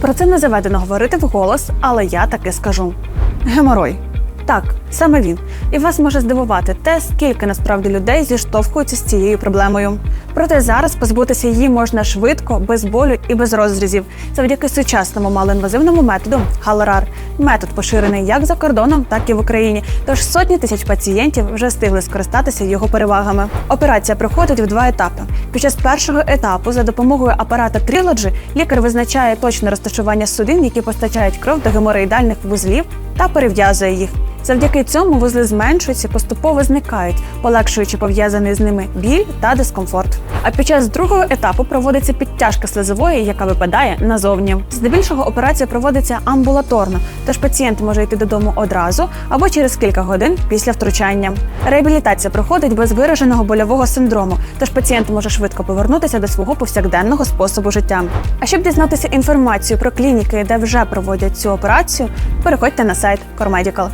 Про це не заведено говорити вголос, але я таки скажу. Геморой. Так, саме він. І вас може здивувати те, скільки насправді людей зіштовхуються з цією проблемою. Проте зараз позбутися її можна швидко, без болю і без розрізів, завдяки сучасному малоінвазивному методу Галорар. Метод поширений як за кордоном, так і в Україні. Тож сотні тисяч пацієнтів вже встигли скористатися його перевагами. Операція проходить в два етапи. Під час першого етапу за допомогою апарата Trilogy лікар визначає точне розташування судин, які постачають кров до геморроїдальних вузлів, та перев'язує їх. Завдяки цьому вузли зменшуються, поступово зникають, полегшуючи пов'язаний з ними біль та дискомфорт. А під час другого етапу проводиться підтяжка слизової, яка випадає назовні. Здебільшого операція проводиться амбулаторно, тож пацієнт може йти додому одразу або через кілька годин після втручання. Реабілітація проходить без вираженого больового синдрому, тож пацієнт може швидко повернутися до свого повсякденного способу життя. А щоб дізнатися інформацію про клініки, де вже проводять цю операцію, переходьте на сайт CoreMedical.